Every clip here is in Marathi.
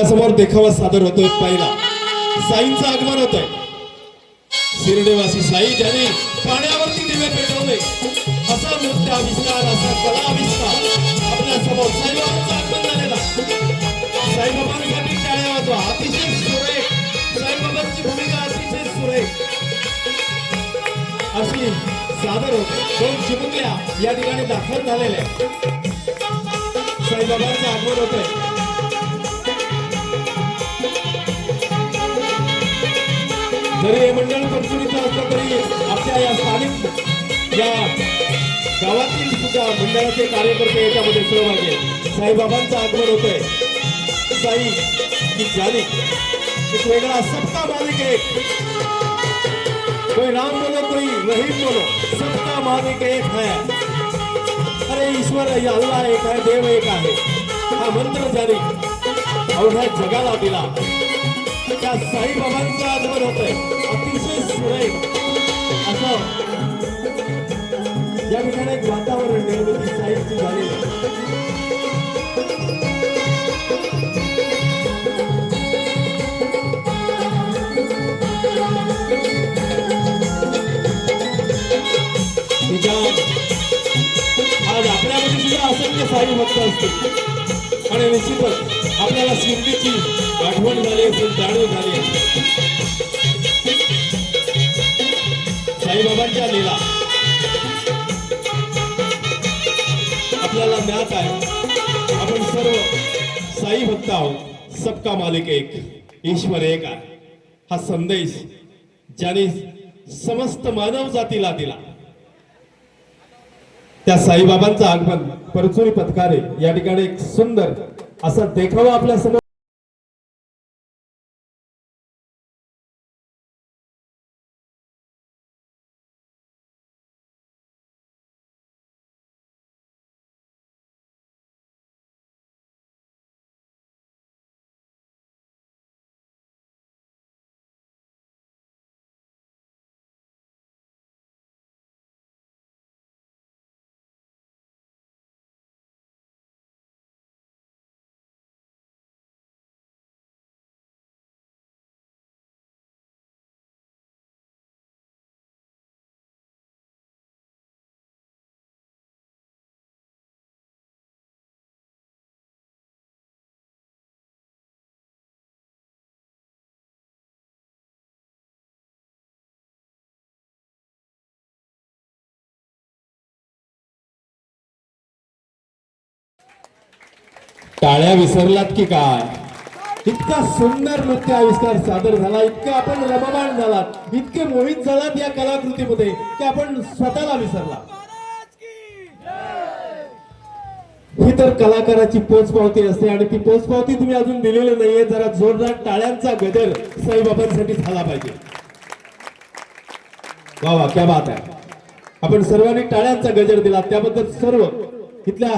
आपल्या देखावा सादर होतोय पहिला. साईंचं आगमन होतंय. शिर्डेवासी साई ज्याने पाण्यावरती दिवे पेटवले. असा नृत्य आविष्कार असा कला आविष्कार आपल्यासमोर साईबाबांचं आगमन झालेला. साईबाबांसाठी टाळ्या वाजवा. अतिशय सुरेख साईबाबांची भूमिका अतिशय सुरेख. अशी सादर होते. दोन चिमुकल्या या ठिकाणी दाखल झालेल्या आहेत. साईबाबांचं आगमन होतंय. जरी हे मंडळ पंचवीचं असलं तरी आपल्या या स्थानिक या गावातील सुद्धा मंडळाचे कार्यकर्ते याच्यामध्ये सहभागी आहेत. साईबाबांचं आगमन होतंय. साई की जाने एक वेगळा सबका मालिक एक कोई राम बोलो कोई रहीम बोलो. सबका मालिक एक है. अरे ईश्वर अल्लाह एक आहे देव एक आहे. हा मंत्र जारी. अवघ्या जगाला दिला. त्या साईबाबांचं आगमन होतंय. अतिशय सुरेख. असं. या ठिकाणी एक वातावरण निर्मिती साईबची झालेली आज आपल्यामध्ये सुद्धा असंख्य साई भक्त असतील. आणि निश्चितच आपल्याला शिर्डीची आठवण झाली असेल जाणीव झाली साईबाबांच्या लीला. आपल्याला ज्ञात आहे आपण सर्व साई भक्त आहोत. सबका मालिक एक ईश्वर एक आहे. हा संदेश ज्याने समस्त मानव जातीला दिला. त्या साईबाबांचं आगमन परचुरी पथकाने या ठिकाणी एक सुंदर असा देखावा आपल्यासमोर टाळ्या विसरलात की काय? इतका सुंदर नृत्य आविष्कार सादर झाला इतका आपण रममाण झालात इतके मोहित झालात या कलाकृतीमध्ये की आपण स्वतःला विसरला. ही तर कलाकाराची पोचपावती असते आणि ती पोचपावती तुम्ही अजून दिलेली नाहीये जरा जोरदार टाळ्यांचा गजर साईबाबांसाठी झाला पाहिजे. वा वा क्या बात आहे. आपण सर्वांनी टाळ्यांचा गजर दिला त्याबद्दल सर्व इथल्या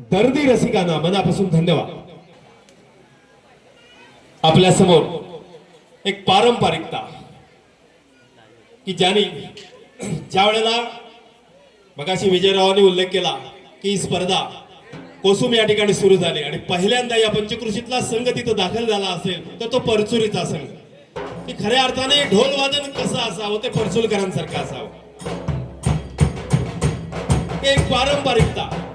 दर्दी रसिकांना मनापासून धन्यवाद. आपल्यासमोर एक पारंपरिकता की ज्याने ज्या वेळेला मगाशी विजयरावांनी उल्लेख केला की ही स्पर्धा कोसुम या ठिकाणी सुरू झाली आणि पहिल्यांदा या पंचकृषीतला संघ तिथं दाखल झाला असेल तर तो परचुरीचा संघ. की खऱ्या अर्थाने ढोल वादन कसं असावं ते परचुलकरांसारखं असावं. एक पारंपरिकता.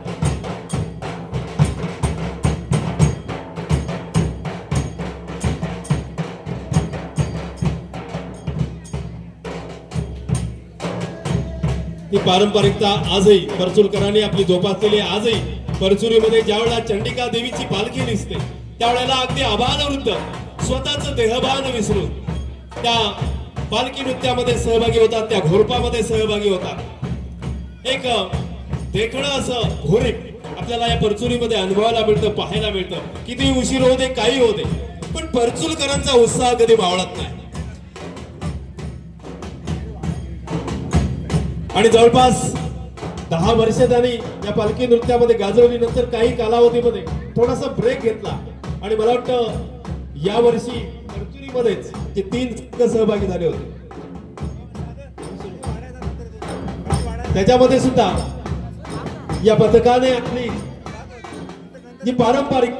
ही पारंपरिकता आजही परचुलकरांनी आपली जोपासलेली आजही परचुरीमध्ये ज्यावेळेला चंडिका देवीची पालखी दिसते त्यावेळेला अगदी अबाल वृद्ध स्वतःच देहभान विसरून त्या पालखी नृत्यामध्ये सहभागी होतात त्या घोरपामध्ये सहभागी होतात. एक देखणं असं घोरीप आपल्याला या परचुरीमध्ये अनुभवायला मिळतं पाहायला मिळतं. किती उशीर होते काही होते पण परचुलकरांचा उत्साह कधी मावळत नाही. आणि जवळपास दहा वर्ष त्यांनी या पालखी नृत्यामध्ये गाजवली. नंतर काही कालावधीमध्ये थोडासा ब्रेक घेतला. आणि मला वाटतं या वर्षी मध्येच ते तीन सहभागी झाले होते. त्याच्यामध्ये सुद्धा या पथकाने आपली जी पारंपरिक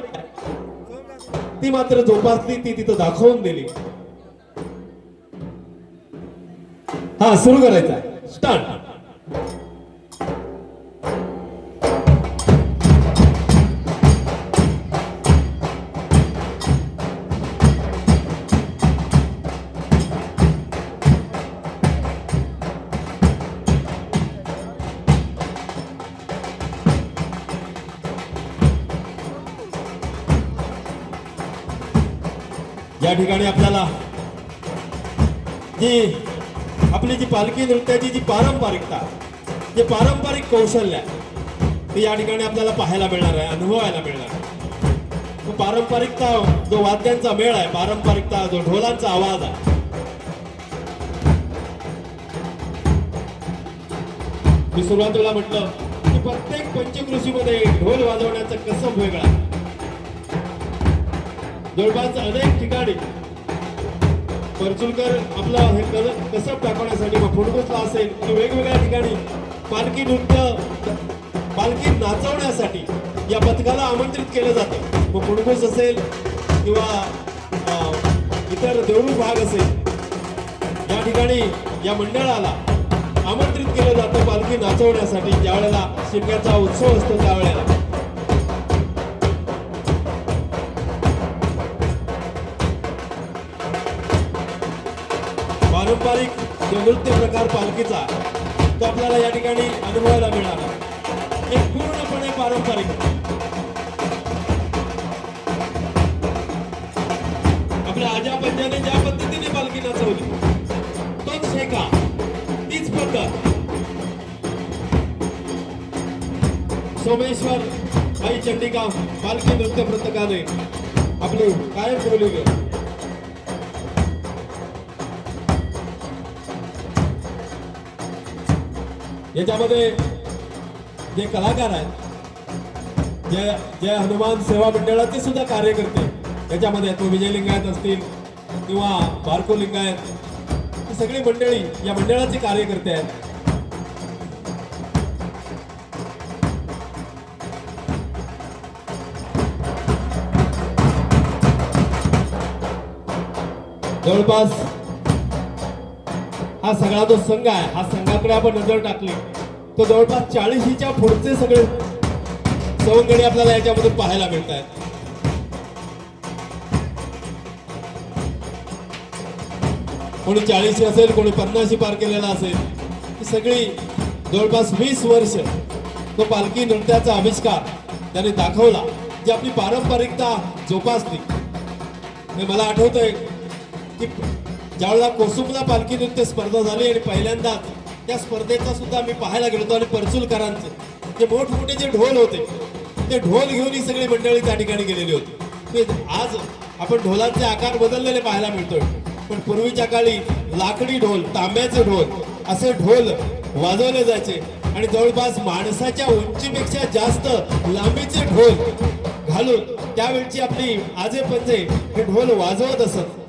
ती मात्र जोपासली ती तिथं दाखवून दिली. हा सुरू करायचा. स्टार्ट ठिकाणी आपल्याला जी आपली जी पालखी नृत्याची जी पारंपरिकता जे पारंपरिक कौशल्य आहे, ते या ठिकाणी आपल्याला पाहायला मिळणार आहे अनुभवायला मिळणार आहे. पारंपरिकता जो वाद्यांचा मेळ आहे पारंपरिकता जो ढोलांचा आवाज आहे मी सुरुवातीला म्हटलं की प्रत्येक पंचकृषीमध्ये ढोल वाजवण्याचं कसं वेगळा आहे. जवळपास अनेक ठिकाणी. परचुलकर आपला हे कल- कसब दाखवण्यासाठी मग फुटबॉलला असेल. की वेगवेगळ्या ठिकाणी पालखी नृत्य पालखी नाचवण्यासाठी या पथकाला आमंत्रित केलं जातं. मग फुटबॉल असेल किंवा इतर देऊळ भाग असेल या ठिकाणी या मंडळाला आमंत्रित केलं जातं पालखी नाचवण्यासाठी. ज्यावेळेला शिमग्याचा उत्सव असतो त्यावेळेला. पारंपरिक जो नृत्य प्रकार पालखीचा तो आपल्याला या ठिकाणी अनुभवायला मिळाला एक पूर्णपणे पारंपरिक. आपल्या आजा पंजाने ज्या पद्धतीने पालखी नाचवली तोच शेका तीच पद्धत. सोमेश्वर आई चंडिका पालखी नृत्य पथकाने आपली कायम ठेवलेली. याच्यामध्ये जे कलाकार आहेत जे जे हनुमान सेवा मंडळाचे सुद्धा कार्यकर्ते याच्यामध्ये तो विजय लिंगायत असतील किंवा बारको लिंगायत ही सगळी मंडळी या मंडळाचे कार्यकर्ते आहेत. जवळपास हा सगळा जो संघ आहे हा संघाकडे आपण नजर टाकली. तर जवळपास चाळीशीच्या पुढचे सगळे सवंगडी आपल्याला याच्यामध्ये पाहायला मिळत आहेत कोणी चाळीशी असेल कोणी पन्नाशी पार केलेला असेल ही सगळी जवळपास वीस वर्ष तो पालखी नृत्याचा आविष्कार त्याने दाखवला जी आपली पारंपरिकता जोपासली. मला आठवतंय की ज्यावेळेला कोसुमला पालखी नृत्य स्पर्धा झाली आणि पहिल्यांदाच त्या स्पर्धेचा सुद्धा मी पाहायला गेलो होतो आणि परचुलकरांचे जे मोठमोठे जे ढोल होते ते ढोल घेऊन ही सगळी मंडळी त्या ठिकाणी गेलेली होती. ते आज आपण ढोलांचे आकार बदललेले पाहायला मिळतोय. पण पूर्वीच्या काळी लाकडी ढोल तांब्याचे ढोल असे ढोल वाजवले जायचे. आणि जवळपास माणसाच्या उंचीपेक्षा जास्त लांबीचे ढोल घालून त्यावेळची आपली आजे पंजे हे ढोल वाजवत असत.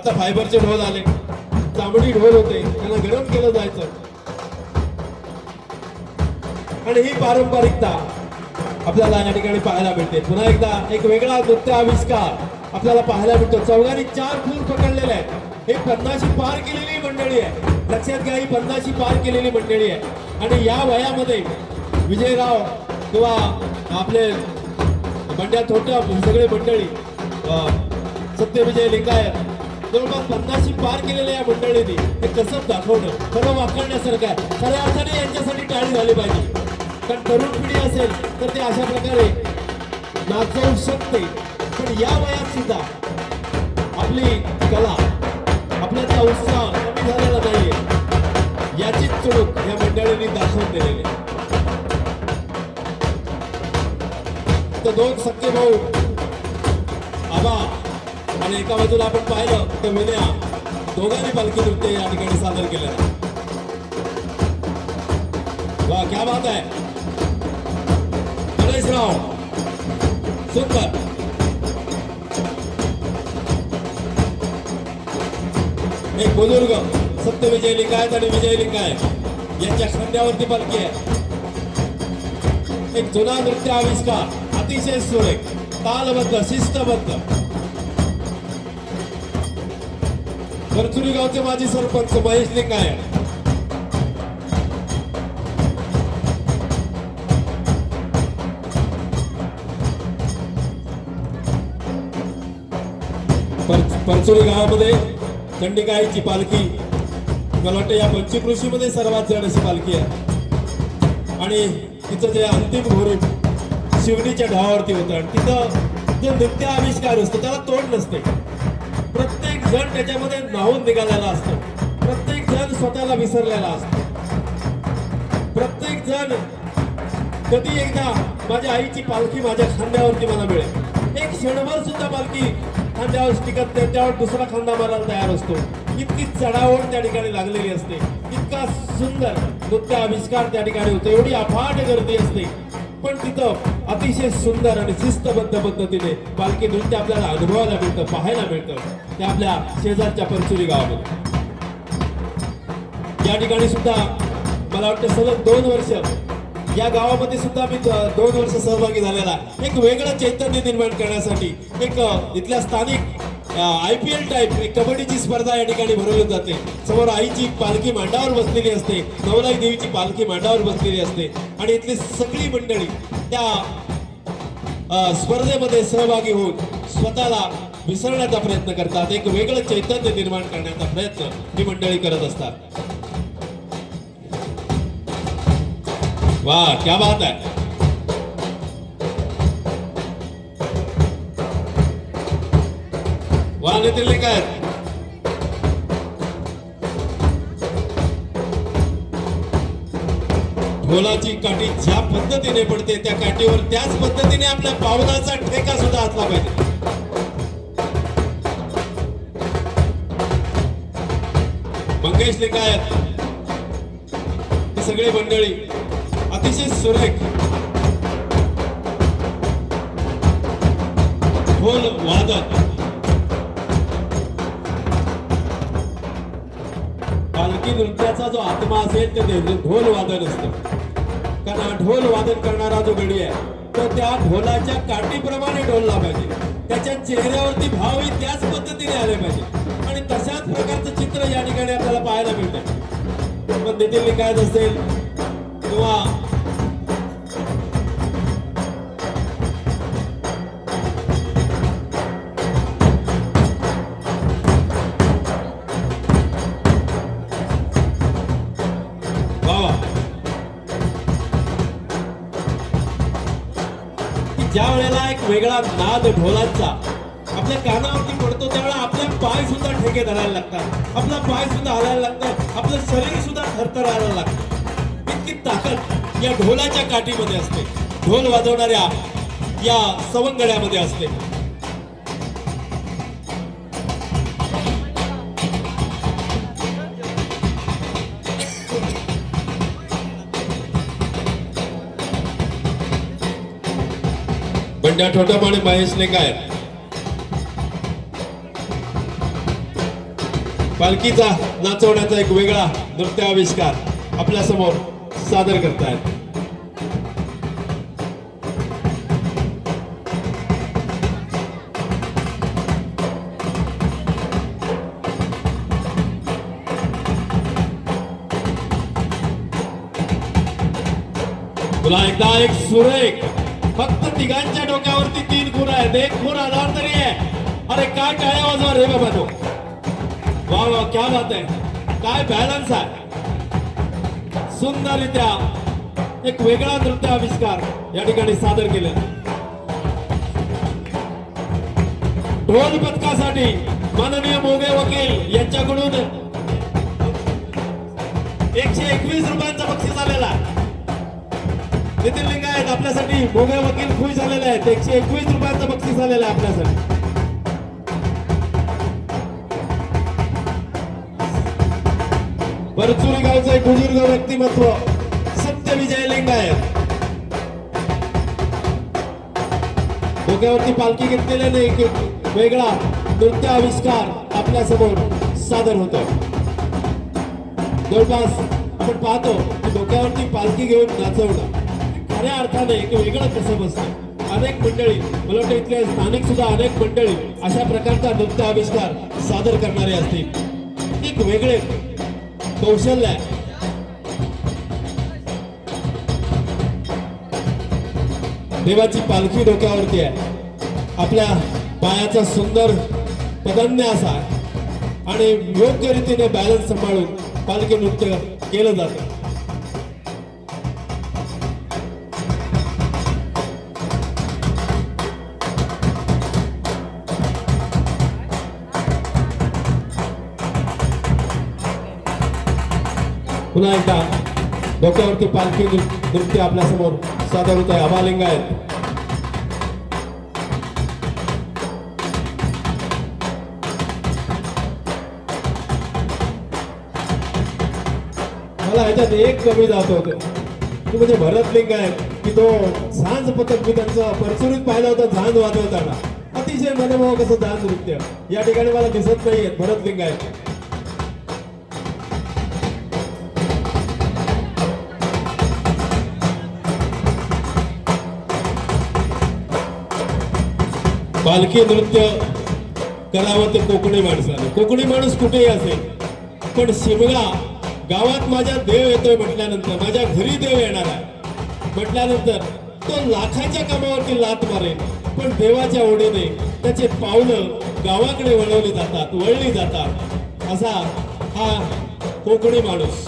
आता फायबरचे ढोल आले. चांबडी ढोल होते. त्यांना गरम केलं जायचं. आणि ही पारंपरिकता आपल्याला या ठिकाणी पाहायला मिळते. पुन्हा एकदा एक वेगळा नृत्य आविष्कार आपल्याला पाहायला मिळतो. चौघांनी चार फूल पकडलेले आहेत. हे पन्नाशी पार केलेली मंडळी आहे. लक्षात घ्या ही पन्नाशी पार केलेली मंडळी आहे. आणि या वयामध्ये विजयराव किंवा आपले बंड्या थोट्या सगळे मंडळी अं, सत्यविजय लिंगायत जवळपास पन्नाशी पार केलेल्या या मंडळींनी हे कसं दाखवणं खरं वाकडण्यासारखं आहे. खऱ्या अर्थाने यांच्यासाठी टाळी झाली पाहिजे. कारण तरुण पिढी असेल तर ते अशा प्रकारे नाचवू शकते. पण या वयात सुद्धा आपली कला आपल्याचा उत्साह कमी झालेला नाहीये. याचीच चुणूक या मंडळींनी दाखवून दिलेली तर दोन सख्खे भाऊ आबा आणि एका बाजूला आपण पाहिलं तर विनया दोघांनी पालखी नृत्य या सादर केलं. वा, क्या बात आहे. गणेशराव, सुंदर. एक बुज़ुर्ग, सत्यविजय लिंगायत आणि विजय लिंगायत यांच्या खांद्यावरती पालखी आहे. एक जुना नृत्य आविष्कार अतिशय सुरेख, तालबद्ध, शिस्तबद्ध. परचुरी गावचे माजी सरपंच महेश लिंगायत. पर- गावामध्ये चंडिकाईची पालखी मला वाटतं या पंचकृषीमध्ये सर्वात जड अशी पालखी आहे. आणि तिचं जे अंतिम घोरीप शिवणीच्या ढावावरती होतं आणि तिथं जे नृत्य आविष्कार असतो त्याला तोंड नसते. जण त्याच्यामध्ये नाहून निघालेला असतो. प्रत्येक जण स्वतःला विसरलेला असतो. प्रत्येक जण कधी एकदा माझ्या आईची पालखी माझ्या खांद्यावरती मला मिळेल. एक क्षणभर सुद्धा पालखी खांद्यावर टिकत नाही त्यावर दुसरा खांदा मारायला तयार असतो. इतकी चढावड त्या ठिकाणी लागलेली असते. इतका सुंदर नृत्य आविष्कार त्या ठिकाणी होतो. एवढी अफाट गर्दी असते. पण तिथं अतिशय सुंदर आणि शिस्तबद्ध पद्धतीने पालखी नृत्य आपल्याला अनुभवायला मिळतं पाहायला मिळतं. ते आपल्या शेजारच्या परचुरी गावामध्ये. या ठिकाणी सुद्धा मला वाटतं सलग दोन वर्ष या गावामध्ये सुद्धा मी दोन वर्ष सहभागी झालेला एक वेगळं चैतन्य निर्माण करण्यासाठी एक इथल्या स्थानिक आय पी एल टाईप एक कबड्डीची स्पर्धा या ठिकाणी भरवली जाते. समोर आईची पालखी मांडावर बसलेली असते नवलाई देवीची पालखी मांडावर बसलेली असते. आणि इथली सगळी मंडळी त्या स्पर्धेमध्ये सहभागी होऊन स्वतःला विसरण्याचा प्रयत्न करतात. एक वेगळं चैतन्य निर्माण करण्याचा प्रयत्न ही मंडळी करत असतात. वा क्या बात आहे. वा नितीन लिंगायत ढोलाची काठी ज्या पद्धतीने पडते त्या काठीवर त्याच पद्धतीने आपल्या पावलाचा ठेका सुद्धा असला पाहिजे. मंगेश लिंगायत ही सगळी मंडळी अतिशय सुरेख. ढोल वादक पालखी नृत्याचा जो आत्मा असेल ते ते ढोल वादन असतं. त्यांना ढोल वादन करणारा जो गडी आहे तो त्या ढोलाच्या काठीप्रमाणे ढोलला पाहिजे त्याच्या चेहऱ्यावरती भावही त्याच पद्धतीने आले पाहिजे. आणि तशाच प्रकारचं चित्र या ठिकाणी आपल्याला पाहायला मिळतं. मग नितीन लिंगायत असेल किंवा वेगळा नाद ढोलांचा. आपल्या कानावरती पडतो त्यावेळेला आपले पाय सुद्धा ठेके धरायला लागतात. आपला पाय सुद्धा हलायला लागतं आपलं शरीर सुद्धा थरथरायला लागतं. इतकी ताकद या ढोलाच्या काठीमध्ये असते. ढोल वाजवणाऱ्या या सवंगड्यामध्ये असते. बंड्या ठोटप आणि महेशने काय? पालखीचा नाचवण्याचा एक वेगळा नृत्य आविष्कार आपल्यासमोर सादर करतायत. तुला एकदा एक सुरेख तिघांच्या डोक्यावरती तीन खून आहेत. एक खून आधार तरी आहे. अरे काय काय वाजवा रे बाबा तो. वा वा क्या बात आहे. काय बॅलन्स आहे. सुंदररित्या एक वेगळा नृत्य आविष्कार या ठिकाणी सादर केलं. ढोल पथकासाठी माननीय मोगे वकील यांच्याकडून एकशे एकवीस रुपयांचा बक्षीस आलेला आहे. नितीन लिंगायत आपल्यासाठी मोगे वकील खुश झालेले आहेत. एकशे एकवीस रुपयांचं बक्षीस झालेलं आहे आपल्यासाठी. परचुरी गावचं एक बुजुर्ग व्यक्तिमत्व सत्य विजय लिंगायत. डोक्यावरती पालखी घेतलेल्याने एक वेगळा नृत्य आविष्कार आपल्यासमोर सादर होतो जवळपास आपण पाहतो की डोक्यावरती पालखी घेऊन नाचवणं. खऱ्या अर्थाने एक वेगळं कसं बसतं? अनेक मंडळी मला वाटतं इथले स्थानिक सुद्धा अनेक मंडळी अशा प्रकारचा नृत्य आविष्कार सादर करणारे असतील. एक वेगळे कौशल्य आहे. देवाची पालखी डोक्यावरती आहे. आपल्या पायाचा सुंदर पदन्य असा आणि योग्य रीतीने बॅलन्स सांभाळून पालखी नृत्य केलं जातं. पुन्हा एकदा डोक्यावरती पालखी नृत्य आपल्यासमोर सादर होत आहे. अभालिंग आहेत. मला ह्याच्यात एक कमी जात होतं की म्हणजे भरतलिंग आहे की तो झांज पथक मी त्यांचं परचुरीत पाहिलं होतं झांज वाजवताना. अतिशय मनमोहक असं झांज नृत्य. या ठिकाणी मला दिसत नाहीये भरतलिंग आहे पालखी नृत्य करावं ते कोकणी माणसाने कोकणी माणूस कुठेही असेल पण शिमगा गावात माझ्या देव येतोय म्हटल्यानंतर माझ्या घरी देव येणार आहे म्हटल्यानंतर तो लाखाच्या कामावरती लात मारेल पण देवाच्या ओढीने त्याचे पावलं गावाकडे वळवली जातात वळली जातात. असा हा कोकणी माणूस.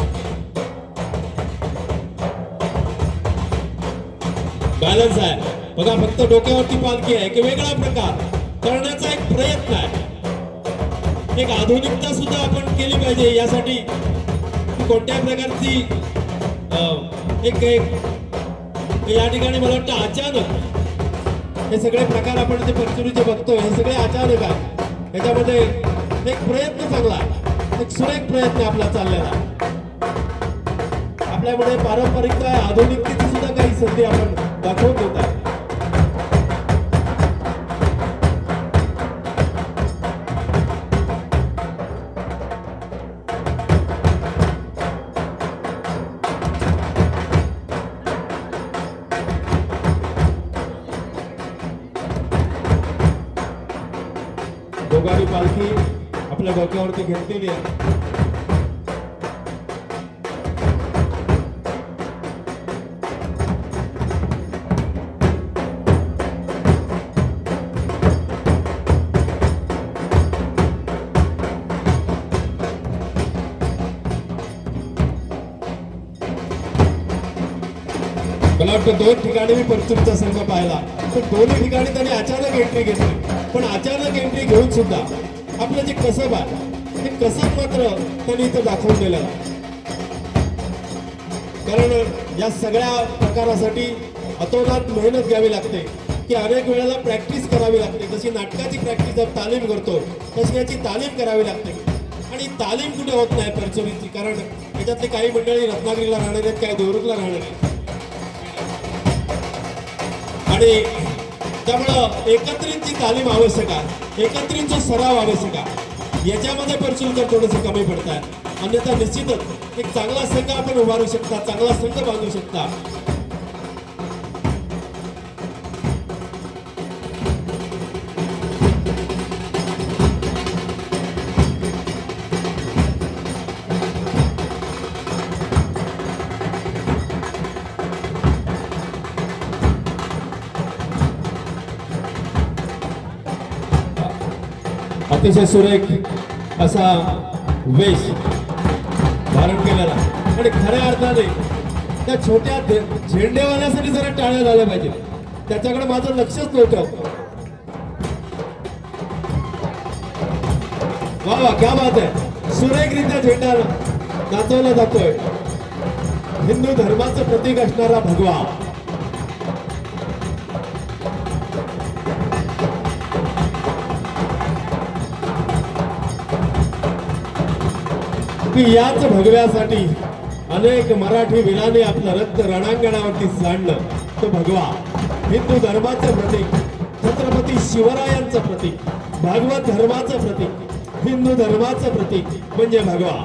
बॅलन्स आहे बघा फक्त डोक्यावरती पालखी आहे एक वेगळा प्रकार करण्याचा एक प्रयत्न आहे. एक आधुनिकता सुद्धा आपण केली पाहिजे यासाठी कोणत्या प्रकारची अं, एक एक या ठिकाणी मला वाटतं अचानक हे सगळे प्रकार आपण जे पंचुरीचे बघतोय हे सगळे अचानक आहे याच्यामध्ये एक प्रयत्न चांगला एक सुरेख प्रयत्न आपला चाललेला आपल्यामध्ये पारंपरिकता आधुनिकतेची सुद्धा काही संधी आपण दाखवत होत आहे दोघांनी पालखी आपल्या डोक्यावरती घेतलेली आहे. मला वाटतं दोन ठिकाणी मी परतूरचा संघ पाहिला. पण दोन्ही ठिकाणी त्यांनी अचानक एंट्री घेतली. पण अचानक एंट्री घेऊन सुद्धा आपलं जे कसब आहे ते कसब मात्र त्यांनी इथं दाखवून दिलं कारण या सगळ्या प्रकारासाठी अतोनात मेहनत घ्यावी लागते की अनेक वेळेला प्रॅक्टिस करावी लागते. जशी नाटकाची प्रॅक्टिस जर तालीम करतो तशी याची तालीम करावी लागते. आणि तालीम कुठे होत नाही परचुरीची कारण याच्यातले काही मंडळी रत्नागिरीला राहणार आहेत काही देवरूखला राहणार आहेत. आणि त्यामुळं एकत्रितची तालीम आवश्यक आहे एकत्रितचा सराव आवश्यक आहे याच्यामध्ये परचुलकर थोडंसं कमी पडतात. अन्यथा निश्चितच एक चांगला संघ आपण उभारू शकता चांगला संघ बांधू शकता. अतिशय सुरेख असा वेश धारण केलेला. आणि खऱ्या अर्थाने त्या छोट्या झे- झेंडेवाल्यासाठी जरा टाळ्या झाल्या पाहिजे त्याच्याकडे माझं लक्षच नव्हतं. वा वा क्या बात आहे. सुरेखरित्या झेंडा नाचवला जातोय. हिंदू धर्माचं प्रतीक असणारा भगवा. की याच भगव्यासाठी अनेक मराठी वीरांनी आपलं रक्त रणांगणावरती सांडलं. तो भगवा हिंदू धर्माचं प्रतीक छत्रपती शिवरायांचं प्रतीक भागवत धर्माचं प्रतीक हिंदू धर्माचं प्रतीक म्हणजे भगवा.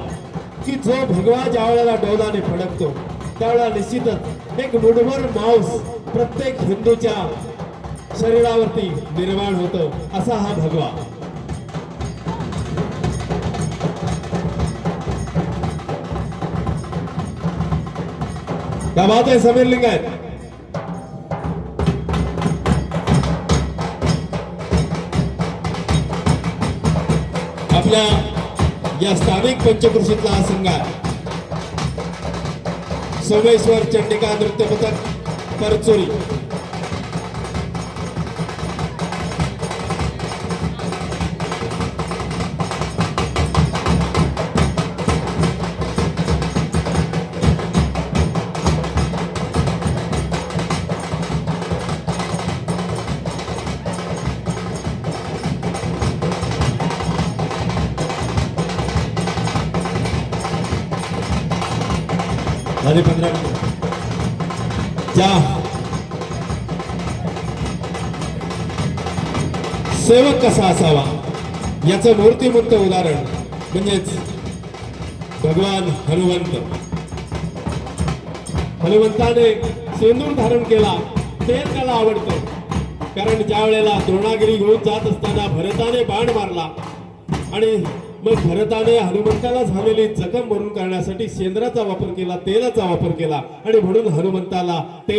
की जो भगवा ज्या वेळेला डोलाने फडकतो त्यावेळेला निश्चितच एक मुठभर मांस प्रत्येक हिंदूच्या शरीरावरती निर्माण होतो असा हा भगवा. क्या बात आहे समीर लिंगायत आपल्या या स्थानिक पंचकृषीतला हा संघ आहे सोमेश्वर चंडिका नृत्य पथक परचोरी. झाले पंधरा मिनिट. ज्या सेवक कसा असावा? याचं मूर्तिमंत उदाहरण म्हणजेच भगवान हनुमंत. हनुमंताने सेंदूर धारण केला ते त्याला आवडतं. कारण ज्या वेळेला द्रोणागिरी घेऊन जात असताना भरताने बाण मारला आणि मग भरताने हनुमंताला झालेली जखम भरून करण्यासाठी सेंद्राचा वापर केला तेलाचा वापर केला आणि म्हणून हनुमंताला ते